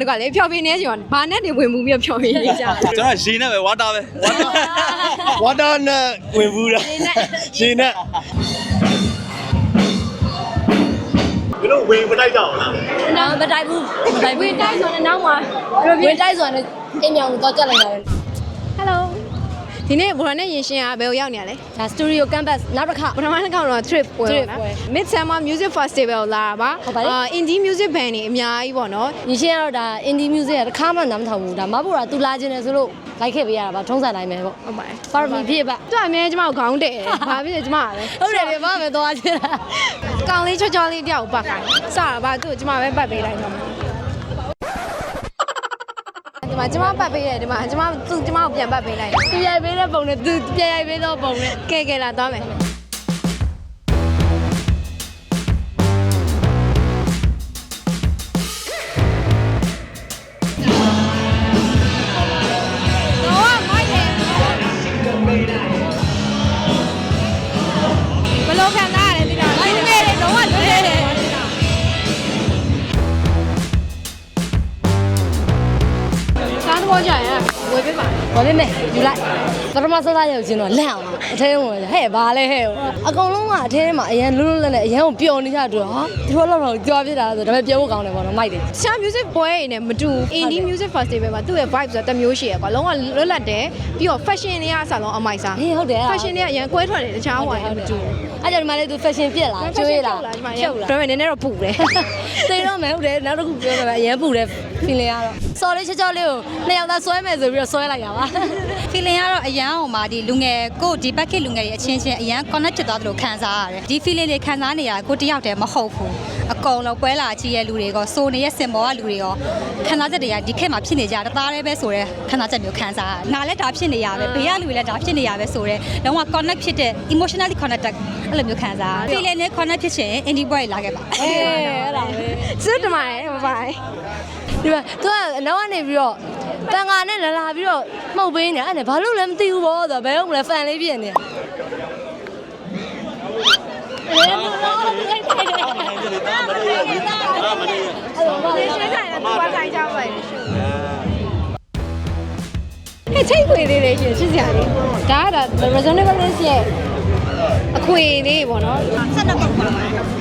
တကလည်းဖျော်ပြနေချိန်မှာဘာနဲ့နေဝင်မှုပြီးတော့ဖျော်ပြနေကြတာကျွန်တော်ရေနဲ့ပဲဝါတာပဲဝါတာဝါတာနဲ့ဝင်ဘူးလားရေနဲ့ဘယ်လိုဝင်မတိုက်ကြအောင်လားနော်မတိုက်ဘူးမတိုက်ဝဘူးင်တိုက်ဆိုတော့နောက်မှာဝင်တိုက်ဆိုတာနဲ့အိမ်မြောင်ကိုတော့ကြက်လိုက်တာပဲ Hello ဒီနေ့ဘူရနဲ့ရင်ရှင်ကဘယ်ကိုရောက်နေရလဲဒါ studio campus နောက်တစ်ခါပထမတစ်ခေါက်တော့ trip ပွဲ Trip ပေါ့ပွဲနော် Midsummer Music Festival လာတာပါဟုတ်ပါတယ်အာ indie music band တွေအများကြီးပေါ့နော်ညီရှင်းကတော့ဒါ indie music ကတစ်ခါမှနားမထောင်ဘူးဒါမဟုတ်ဘူးလားသူလာခြင်းတယ်ဆိုလို့လိုက်ခဲ့ပေးရတာပါထုံးစံတိုင်းပဲပေါ့ ဟုတ်ပါတယ်ပါရမီဖြစ်ပါ သူကအများကြီးကျမကိုခေါင်းတည့်တယ်ဘာဖြစ်လဲကျမကပဲဟုတ်တယ်ဒီမှာပဲသွားခြင်းတာကောင်လေးချောချောလေးတယောက်ကိုပတ်ခိုင်းစတာပါသူ့ကိုကျမပဲပတ်ပေးလိုက်တော့မှာ ဒီမှာကျမပတ်ပေးတယ်ဒီမှာကျမသူ့ကျမကိုပြန်ပတ်ပေးလိုက်တယ်သူရိုက်ပေးတဲ့ပုံနဲ့သူပြန်ရိုက်ပေးတော့ပုံနဲ့ကဲကဲလာသွားမယ် ဝယ်ပေးပါဘာလဲမဲ့ယူလိုက်ပထမဆုံးသားရောက်ခြင်းတော့လန့်အောင်အထဲဝင်ဟဲ့ဘာလဲဟဲ့အကောင်လုံးကအထဲထဲမှာအရန်လွတ်လွတ်လပ်လပ်အရန်ကိုပျော်နေကြတူဟာသူတို့တော့တော့ကြွားပြစ်တာဆိုဒါပေမဲ့ပြောဖို့ကောင်းတယ်ပေါ့နော်မိုက်တယ်ရှာ music ပွဲတွေနဲ့မတူ indie music festival မှာသူ့ရဲ့ vibe ဆိုတာတစ်မျိုးရှိရကွာလုံးဝလွတ်လပ်တယ်ပြီးတော့ fashion တွေကအစားလုံးအမိုက်စားဟေးဟုတ်တယ် fashion တွေကအရန်ကွဲထွက်တယ်တခြားဟိုဟာမတူအဲ့ကြောင့်ဒီမှာလေသူ fashion ပြက်လာကျွေးလာဒီမှာဖြုတ်လာဒါပေမဲ့နည်းနည်းတော့ပူတယ်သိတော့မယ်ဟုတ်တယ်နောက်တစ်ခုပြောမယ်အရန်ပူတယ် feeling ကတော့ စော်လေးချောချောလေးကိုနှစ်ယောက်သားဆွဲမယ်ဆိုပြီးတော့ဆွဲလိုက်တာပါ feeling ကတော့အရန်ဟိုမှာဒီလူငယ်ကိုဒီ bucket လူငယ်တွေအချင်းချင်းအရန် connect ဖြစ်သွားသလိုခံစားရတယ်ဒီ feeling တွေခံစားနေရတာကိုတယောက်တည်းမဟုတ်ဘူးအကုန်လုံးပွဲလာကြည့်ရဲ့လူတွေကစိုးနေတဲ့စင်ပေါ်ကလူတွေရောခံစားချက်တွေကဒီခေတ်မှာဖြစ်နေကြတသားတည်းပဲဆိုတဲ့ခံစားချက်မျိုးခံစားရတယ်နားလည်းဒါဖြစ်နေရပဲဘေးကလူတွေလည်းဒါဖြစ်နေရပဲဆိုတဲ့လုံးဝ connect ဖြစ်တဲ့ emotionally connected အဲ့လိုမျိုးခံစားရတယ် feeling နဲ့ connect ဖြစ်ချင် indie boy လာခဲ့ပါအေးအဲ့ဒါပဲစစ်တမိုင်းဘဘိုင် ဒီမှာသူကအနောက်ကနေပြီးတော့တန်ငါနဲ့လာလာပြီးတော့မှုတ်ပေးနေအဲ့ဒါဘာလို့လဲမသိဘူးဘောဆိုတော့ဘယ်ဟုတ်မလဲဖန်လေးဖြစ်နေတယ်ရှင်းဆိုင်တယ်သူကဆိုင်ကြပါလေရှုဟဲ့ချိတ်ခွေသေးတယ်ရှင်ရှင်းစရာလေးဒါကဒါ reasonable list ရဲ့အခွေလေးပေါ့နော်12ပုတ်ပါ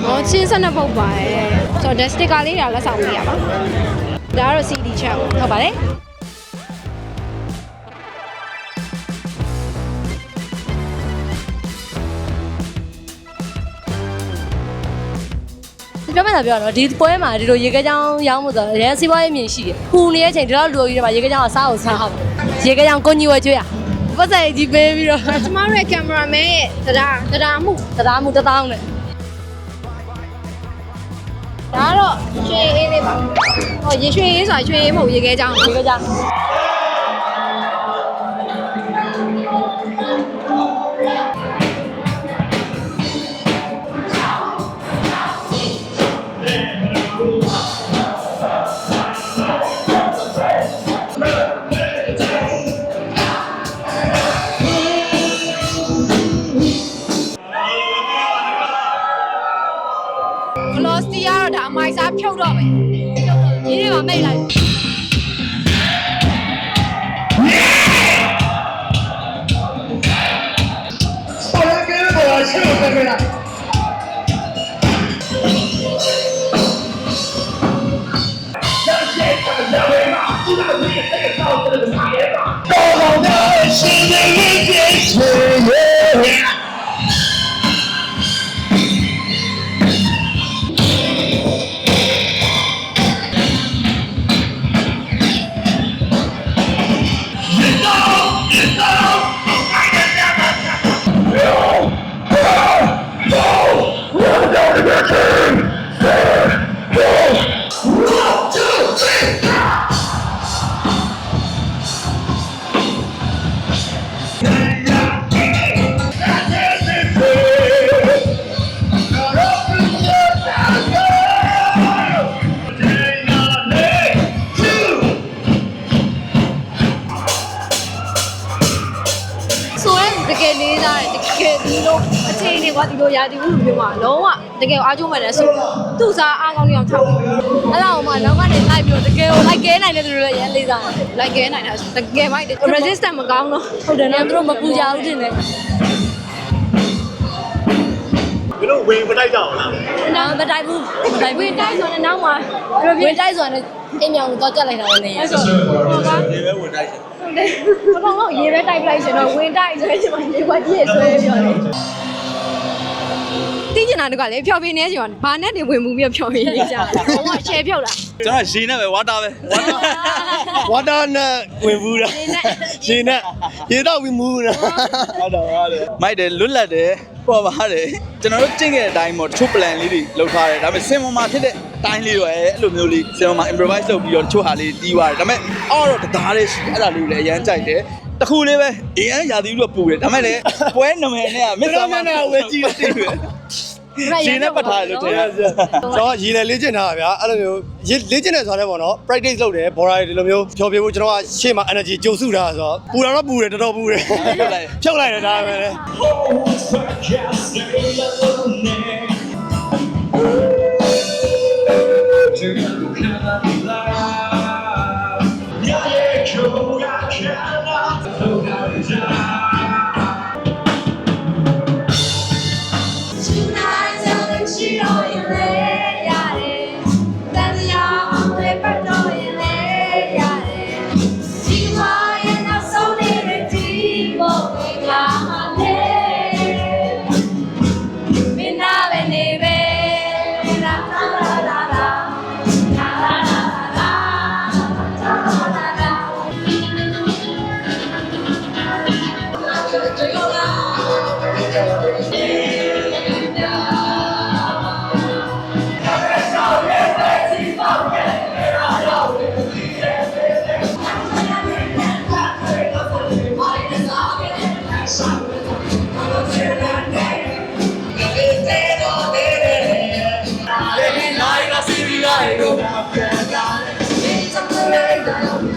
ဟောချင်း12ပုတ်ပါတယ်ဆိုတော့ sticker လေးတွေလက်ဆောင်ပေးရပါ ဒါကတော့ CD ချက်ဟုတ်ပါတယ်ပြောမှသာပြောတော့ဒီပွဲမှာဒီလိုရေခဲချောင်းရောင်းမှုဆိုရဲစီးပွားရေးမြင်ရှိတယ်။ပူနေတဲ့အချိန်ဒီတော့လူကြီးတွေမှာရေခဲချောင်းကစားအောင်စားအောင်ရေခဲချောင်းကိုကြီးဝဲကျွေးရ။ပတ်စံကြီးပေးပြီးတော့ကျမတို့ရဲ့ cameraman ရဲ့တရားတရားမှုတရားမှုတစ်တောင်းနဲ့ ဒါကတော့ရွှေအေးလေးပါဟောရေရွှေအေးဆိုတာရွှေအေးမဟုတ်ရေခဲချောင်းရေခဲချောင်း ဒီနေ့မှာ မိ လေးစားတယ်တကယ်ဒီလိုအချိန်တွေကဒီလိုရာသီဥတုမျိုးမှာလုံးဝတကယ်အားကျုံးမှတယ်ဆိုသူ့စားအားကောင်းနေအောင်ထောက်တယ်အဲ့ဒါမှနောက်ကနေလိုက်ပြီးတော့တကယ်ကိုလိုက်ကဲနိုင်တဲ့သူတွေလည်းရမ်းလေးစားတယ်လိုက်ကဲနိုင်တာတကယ်မိုက်တယ် resistance မကောင်းတော့ဟုတ်တယ်နော်သူတို့မပူကြဘူးတင်တယ်ဘယ်လိုဝင်မတိုက်ကြအောင်လားနော်မတိုက်ဘူးမတိုက်ဝဘူးင်တိုက်ဆိုရင်နောက်မှာဝင်တိုက်ဆိုတာနဲ့အိမ်မြောင်ကိုတော့ကြက်လိုက်တာပဲနေရအဲ့ဆိုဟောကဒီပဲဝင်တိုက်ရှင် ဘကောင်ကရေပဲတိုက်ပလိုက်ရှင်တော့ဝင်တိုက်ဆိုရင်ကျွန်မရေခွက်ကြီးဆွဲပြောတယ်တီးကျင်တာတကလေဖြော်ပြနေရှင်ကဘာနဲ့နေဝင်မှုပြီးဖြော်ပြနေကြတယ်ဘုံကရှယ်ဖြုတ်လာကျွန်တော်ရေနဲ့ပဲ water ပဲဝါတာနဲ့ဝင်ဘူးတာရှင်နဲ့ရေတော့ဝင်ဘူးတာဟုတ်တော့ဟုတ်တယ်မိုက်တယ်လွတ်လပ်တယ် ပေါ်ပါတယ်ကျွန်တော်တို့ကျင့်ခဲ့တဲ့အတိုင်းပေါ့တချို့ plan လေးတွေလုပ်ထားတယ်ဒါပေမဲ့စင်ပေါ်မှာဖြစ်တဲ့အတိုင်းလေးတွေအဲ့လိုမျိုးလေးစင်ပေါ်မှာ improvise လုပ်ပြီးတော့တချို့ဟာလေးတီးသွားတယ်ဒါပေမဲ့အော်တော့တသားလေးရှိတယ်အဲ့ဒါလေးကိုလည်းအရန်ကြိုက်တယ်တခုလေးပဲအရန်ရာသီဥတုပူတယ်ဒါပေမဲ့လည်းပွဲနမယ်နဲ့ကမစ္စတာမန်နဲ့ဝဲကြည့်တယ် ရေနဲ့ပတ်ထားတယ်လို့ထင်ရကျွန်တော်ရေလေလေ့ကျင့်တာဗျာအဲ့လိုမျိုးရေလေ့ကျင့်တယ်ဆိုတော့ပေါ့နော် practice လုပ်တယ်ဘော်ရာဒီလိုမျိုးဖြောပြဖို့ကျွန်တော်ကရှေ့မှာ energy ကြိုစုတာဆိုတော့ပူတာတော့ပူတယ်တော်တော်ပူတယ်ဖြုတ်လိုက်ဖြုတ်လိုက်တယ်ဒါပဲ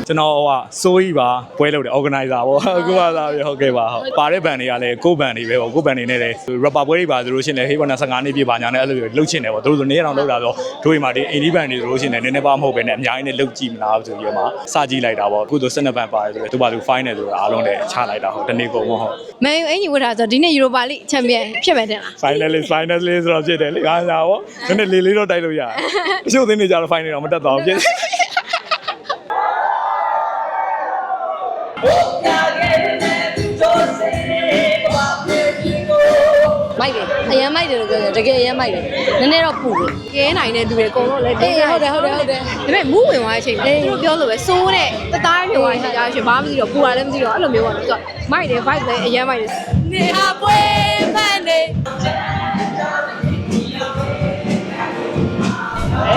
ကျွန်တော်ဟိုစိုးကြီးပါပွဲလုပ်တယ် organizer ပေါ့အခုမှလာပြီဟုတ်ကဲ့ပါဟုတ်ပါတဲ့ဘန်တွေကလည်းကိုဘန်တွေပဲပေါ့ကိုဘန်တွေနဲ့လည်း rapper ပွဲတွေပါဆိုလို့ရှိရင်လည်းဟေးဘောနာ15နှစ်ပြည့်ပါညာနဲ့အဲ့လိုလှုပ်ချင်တယ်ပေါ့သူတို့ဆိုနေရအောင်လှုပ်တာဆိုတို့ဒီမှာဒီ indie band တွေဆိုလို့ရှိရင်လည်းနည်းနည်းပါမဟုတ်ပဲနဲ့အများကြီးနဲ့လှုပ်ကြည့်မလားဆိုပြီးတော့မှစကြည့်လိုက်တာပေါ့အခုဆို12ဘန်ပါတယ်ဆိုတော့သူပါသူ fine တယ်ဆိုတော့အားလုံးလည်းချလိုက်တာဟုတ်တနေ့ကုန်ပေါ့ဟုတ်မန်ယူအင်ကြီးဝတ်တာဆိုဒီနေ့ယူရိုပါလိချန်ပီယံဖြစ်မယ်တင်လား finalist finalist ဆိုတော့ဖြစ်တယ်လေအားလာပေါ့နည်းနည်းလေးလေးတော့တိုက်လို့ရတယ်အချို့သင်းတွေကြတော့ final တော့မတက်တော့ဘူးဖြစ် မိုက်တယ်အရန်မိုက်တယ်လို့ပြောတယ်တကယ်အရန်မိုက်တယ်နည်းနည်းတော့ပူတယ်ကဲနိုင်တဲ့သူတွေအကုန်လုံးလည်းအေးဟုတ်တယ်ဟုတ်တယ်ဟုတ်တယ်ဒါပေမဲ့မူးဝင်သွားတဲ့အချိန်မှာသူတို့ပြောလို့ပဲစိုးတဲ့တသားဖြစ်သွားတဲ့အချိန်ကျရှင်ဘာမှမသိတော့ပူတာလည်းမသိတော့အဲ့လိုမျိုးပေါ့နော်သူကမိုက်တယ် vibe လည်းအရင်မိုက်တယ်နေဟာပွဲမှန်နေ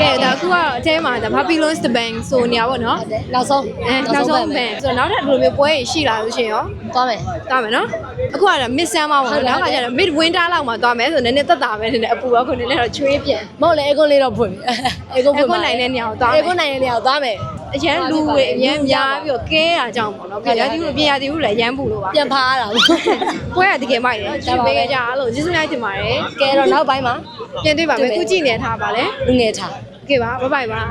ကဲဒါအခုကတော့အထဲမှာဒါ Babylon's the Bang ဆိုနေရပါတော့ဟုတ်တယ်နောက်ဆုံးအဲနောက်ဆုံး band ဆိုတော့နောက်ထပ်ဒီလိုမျိုးပွဲကြီးရှိလာလို့ရှိရင်ရောသွားမယ်သွားမယ်နော်အခုကတော့ mid summer ပေါ့နော်နောက်ကကျတော့ mid winter လောက်မှာသွားမယ်ဆိုတော့နည်းနည်းသက်သာပဲနည်းနည်းအပူကခုနည်းနည်းတော့ချွေးပြန်မဟုတ်လေအေကွန်လေးတော့ဖွင့်အေကွန်ဖွင့်အေကွန်နိုင်တဲ့နေရာကိုသွားမယ်အေကွန်နိုင်တဲ့နေရာကိုသွားမယ်အရန်လူဝေအရန်များပြီးတော့ကဲတာကြောင့်ပေါ့နော်ပြည်ရာဒီလိုပြည်ရာဒီလိုလည်းရမ်းပူလို့ပါပြန်ဖားရတာပေါ့ပွဲကတကယ်မိုက်တယ်ရှင်ပေးကြအားလို့ကျေးဇူးများတင်ပါတယ်ကဲတော့နောက်ပိုင်းမှာပြန်တွေ့ပါမယ်ခုကြည့်နေထားပါလေလူငယ်ထား ကဲပါဘိုင်ဘိုင်ပါ